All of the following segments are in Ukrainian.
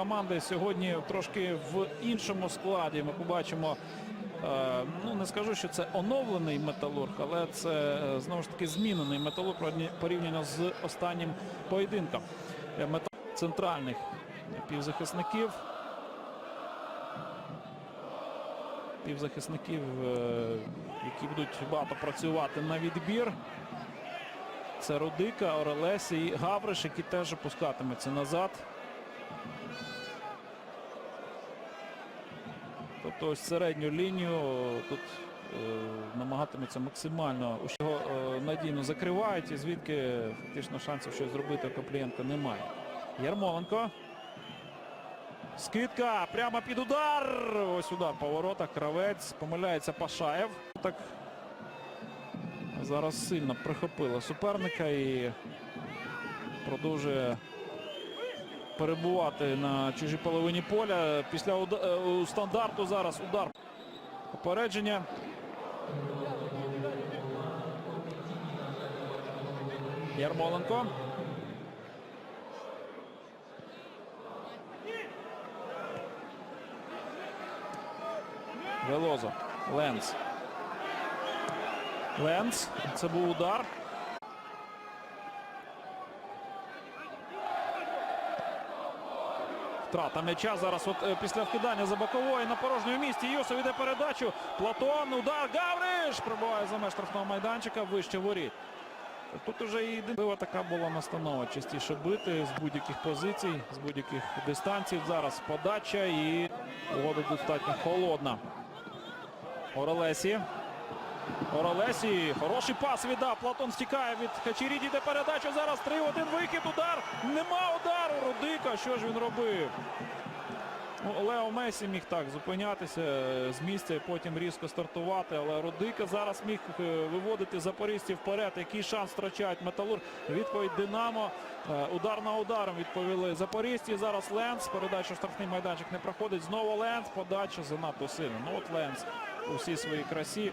команда сьогодні трошки в іншому складі. Ми побачимо. е, Ну, не скажу, що це оновлений металург, але це е, знову ж таки змінений металург порівняно з останнім поєдинком. Е, центральних півзахисників. Півзахисників, які будуть багато працювати на відбір. Це Рудика, Орелесі і Гавриш, які теж опускатимуться назад. Ось середню лінію тут е, намагатиметься максимально усього е, надійно закривають, і звідки фактично шансів щось зробити Коплієнка немає. Ярмоленко. Скидка прямо під удар. Ось удар по воротах. Кравець. Помиляється Пашаєв. Так зараз сильно прихопила суперника і продовжує перебувати на чужій половині поля. Після е, стандарту зараз удар. Попередження. Ярмоленко. Велозо. Ленц. Ленц. Це був удар. Втрата м'яча зараз от е, після вкидання за бокової на порожньому місці. Юсов іде передачу. Платон, удар, Гавриш! Пробиває за меж штрафного майданчика вище воріт. Тут уже і єдина така була настанова. Частіше бити з будь-яких позицій, з будь-яких дистанцій. Зараз подача і угода достатньо холодна. Орелесі. Орелесі. Хороший пас віддав. Платон стікає від Хачеріді. Йде передача. Зараз 3-1 вихід. Удар. Нема удару. Рудика. Що ж він робив? Ну, Лео Месі міг так зупинятися з місця і потім різко стартувати. Але Рудика зараз міг е, виводити запорізьців вперед. Який шанс втрачають Металург? Відповідь Динамо. Е, Удар на ударом відповіли запорізьці. Зараз Ленц. Передача в штрафний майданчик не проходить. Знову Ленц. Подача занадто сильно. Ну от Ленц у всій своїй красі.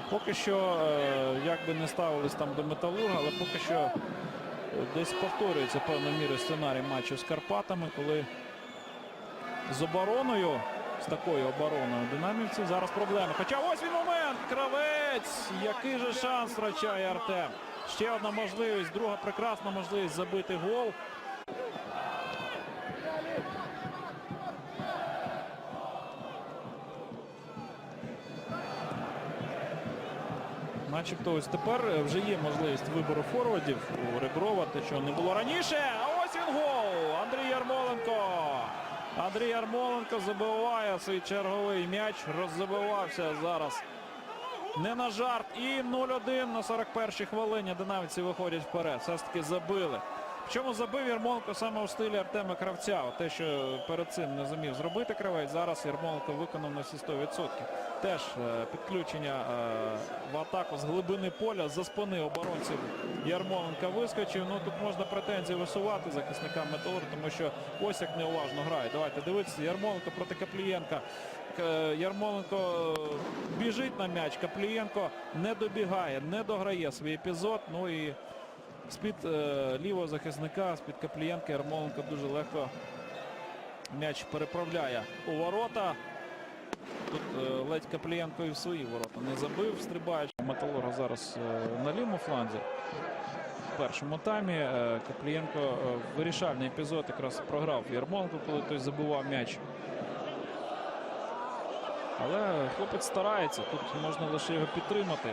І поки що, е, як би не ставились там до Металурга, але поки що е, десь повторюється певною мірою сценарій матчу з Карпатами, коли з обороною, з такою обороною динамівців зараз проблеми. Хоча ось він момент. Кравець. Який же шанс втрачає Артем. Ще одна можливість, друга прекрасна можливість забити гол. Начебто ось тепер е, вже є можливість вибору форвардів у Реброва, те, що не було раніше. А ось він гол! Андрій Ярмоленко. Андрій Ярмоленко забиває свій черговий м'яч. Роззабивався зараз. Не на жарт. І 0-1 на 41-й хвилині динамівці виходять вперед. Все ж таки забили. Причому забив Ярмоленко саме у стилі Артема Кравця. Те, що перед цим не зумів зробити кравець, зараз Ярмоленко виконав на всі 100%. Теж е, підключення е, в атаку з глибини поля за спини оборонців Ярмоленка вискочив. Ну тут можна претензії висувати захисникам Металург, тому що ось як неуважно грає. Давайте дивитися. Ярмоленко проти Каплієнка. Ярмоленко е, біжить на м'яч. Каплієнко не добігає, не дограє свій епізод. Ну і з-під е, лівого захисника, з-під Каплієнка Ярмоленко дуже легко м'яч переправляє у ворота. Тут е, ледь Каплієнко і в свої ворота не забив, стрибаючи. Металурга зараз е, на лівому фланзі. В першому таймі Каплієнко вирішальний епізод якраз програв Ярмоленко, коли той забивав м'яч. Але хлопець старається. Тут можна лише його підтримати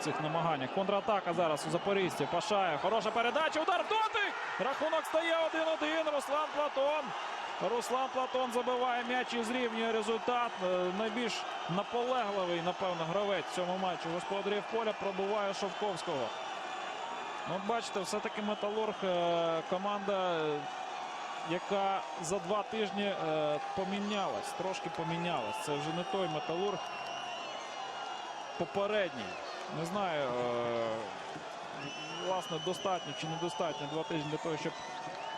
в цих намаганнях. Контратака зараз у Запорізьці. Пашаєв. Хороша передача. Удар в дотик. Рахунок стає 1-1. Руслан Платон. Руслан Платон забиває м'яч і зрівнює результат. Е, Найбільш наполегливий, напевно, гравець в цьому матчі. Господарів поля пробиває Шовковського. Ну, бачите, все-таки Металург е, команда, яка за два тижні е, помінялась, трошки помінялась. Це вже не той Металург попередній. Не знаю, е, власне, достатньо чи недостатньо два тижні для того, щоб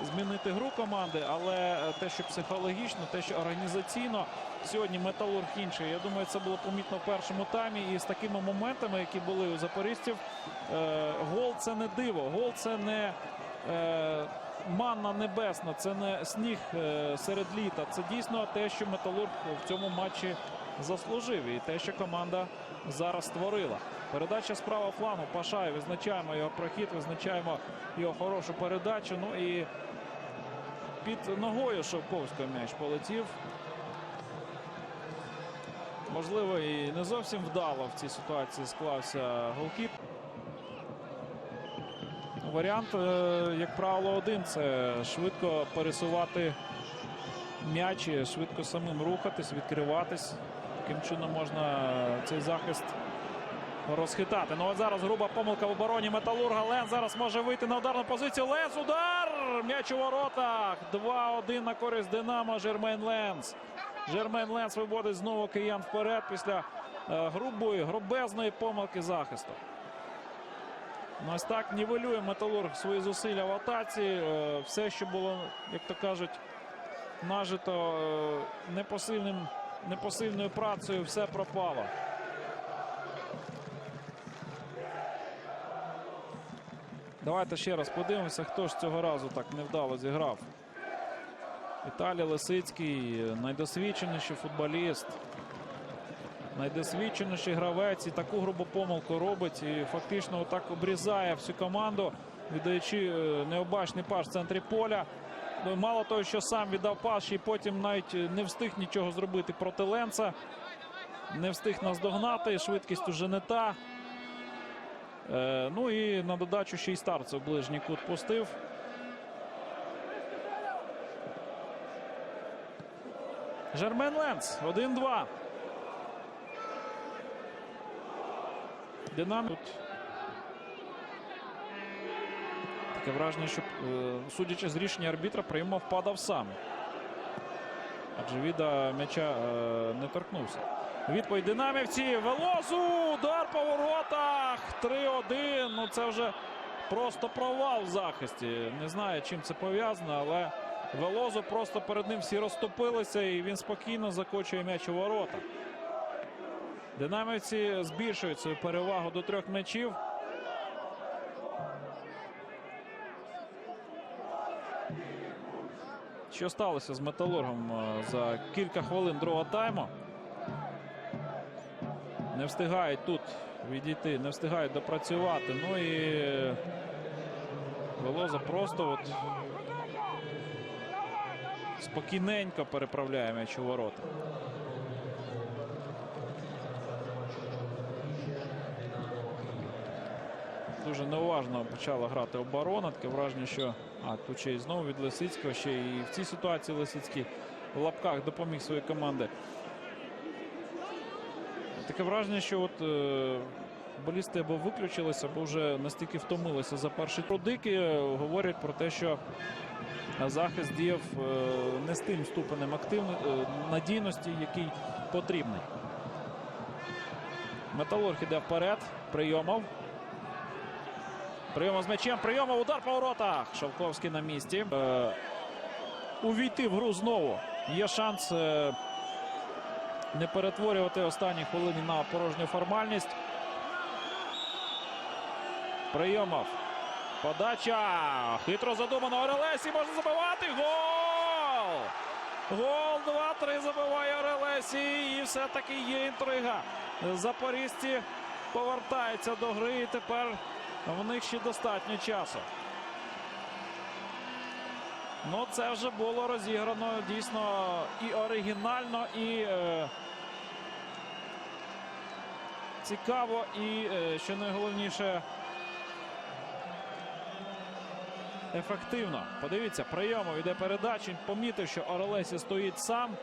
змінити гру команди, але те, що психологічно, те, що організаційно сьогодні металург інший. Я думаю, це було помітно в першому таймі. І з такими моментами, які були у запорізців, е, гол це не диво. Гол це не е, манна небесна, це не сніг серед літа. Це дійсно те, що Металург в цьому матчі заслужив. І те, що команда зараз створила. Передача справа флангу. Пашай. Визначаємо його прохід, визначаємо його хорошу передачу. Ну і під ногою Шовковського м'яч полетів. Можливо, і не зовсім вдало в цій ситуації склався голкіп. Варіант, е, як правило, один це швидко пересувати м'яч, і швидко самим рухатись, відкриватись. Таким чином можна цей захист розхитати. Ну от зараз груба помилка в обороні Металурга. Лен зараз може вийти на ударну позицію. Ленс удар! М'яч у воротах. 2-1 на користь Динамо. Жермейн Ленс. Жермейн Ленс виводить знову киян вперед після е, грубої, грубезної помилки захисту. Ну, ось так нівелює Металург свої зусилля в атаці. Е, Все, що було, як то кажуть, нажито е, непосильним, непосильною працею, все пропало. Давайте ще раз подивимося, хто ж цього разу так невдало зіграв. Віталій Лисицький, найдосвідченіший футболіст, найдосвідченіший гравець і таку грубу помилку робить. І фактично отак обрізає всю команду, віддаючи е, необачний пас в центрі поля. Ну, і Мало того, що сам віддав пас, й потім навіть не встиг нічого зробити проти Ленца. Не встиг наздогнати, швидкість уже не та. Е, ну і на додачу ще й старцев ближній кут пустив. Жермен Ленц 1-2. Динамо. Тут таке враження, що, е, судячи з рішення арбітра, приймав падав сам. Адже віда м'яча е, не торкнувся. Відповідь динамівці. Велозу! Удар по воротах! 3-1. Ну це вже просто провал в захисті. Не знаю, чим це пов'язано, але Велозу просто перед ним всі розтопилися і він спокійно закочує м'яч у ворота. Динамівці збільшують свою перевагу до трьох м'ячів. Що сталося з металургом е, за кілька хвилин другого тайму? Не встигають тут відійти, не встигають допрацювати. Ну і Велоза просто от спокійненько переправляє м'яч у ворота. Дуже неуважно почала грати оборона. Таке враження, що а, тут ще й знову від Лисицького. Ще і в цій ситуації Лисицький в лапках допоміг своїй команді. Таке враження, що от е, болісти або виключилися, або вже настільки втомилися за перший продики. Говорять про те, що захист діяв е, не з тим ступенем активно, е, надійності, який потрібний. Металург іде вперед. Прийомов. Прийомов з м'ячем. Прийомов. Удар по воротах. Шовковський на місці. Е, увійти в гру знову. Є шанс е, не перетворювати останні хвилини на порожню формальність. Прийомов. Подача. Хитро задумано. Орелесі може забивати. Гол! Гол 2-3 забиває Орелесі. І все-таки є інтрига. Запорізьці повертаються до гри. І тепер в них ще достатньо часу. Ну, це вже було розіграно дійсно і оригінально, і е, цікаво, і, е, що найголовніше, ефективно. Подивіться, прийомов іде передача. Помітив, що Орелесі стоїть сам,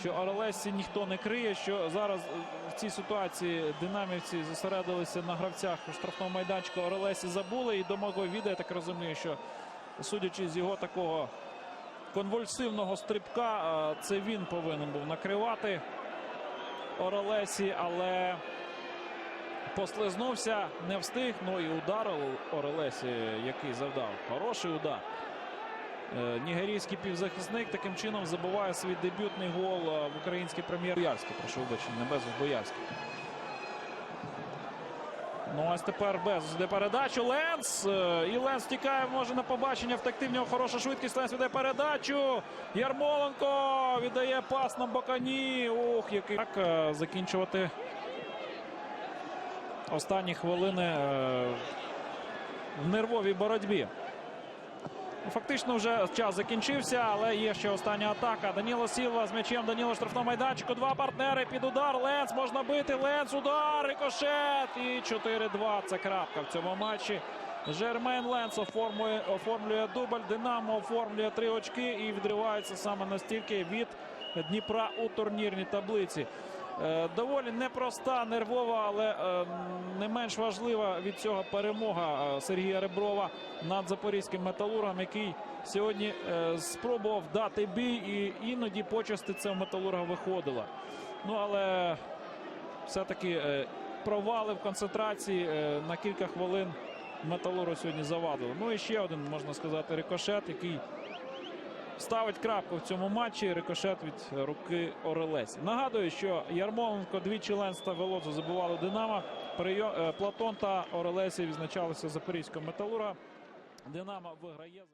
що Орелесі ніхто не криє, що зараз е, в цій ситуації динамівці зосередилися на гравцях у штрафному майданчику. Орелесі забули і домогой відео, я так розумію, що судячи з його такого конвульсивного стрибка, це він повинен був накривати Орелесі, але послизнувся, не встиг. Ну і удар Орелесі, який завдав. Хороший удар. Е, Нігерійський півзахисник таким чином забиває свій дебютний гол е, в українській прем'єр. Боярський, прошу вибачення, не Безус Боярський. Ну ось тепер без йде передачу. Ленс. Е, І Ленс тікає, може на побачення. В такти в нього хороша швидкість. Ленс віддає передачу. Ярмоленко віддає пас на Бакані. Ух, який так закінчувати останні хвилини в нервовій боротьбі. Фактично вже час закінчився, але є ще остання атака. Даніло Сілва з м'ячем. Даніло в штрафному майданчику. Два партнери під удар. Ленц можна бити. Ленц удар. Рикошет. І 4-2. Це крапка в цьому матчі. Жермен Ленц оформлює, оформлює дубль. Динамо оформлює три очки і відривається саме настільки від Дніпра у турнірній таблиці. Е, Доволі непроста, нервова, але е, не менш важлива від цього перемога е, Сергія Реброва над запорізьким металургом, який сьогодні спробував дати бій, і іноді почасти це в металурга виходило. Ну але все-таки провали в концентрації на кілька хвилин металургу сьогодні завадили. Ну і ще один можна сказати рикошет, який ставить крапку в цьому матчі. Рикошет від руки Орелесі. Нагадую, що Ярмоленко двічі Ленс та Велозу забували Динамо. Е, Платон та Орелесі відзначалися запорізького металура. Динамо виграє.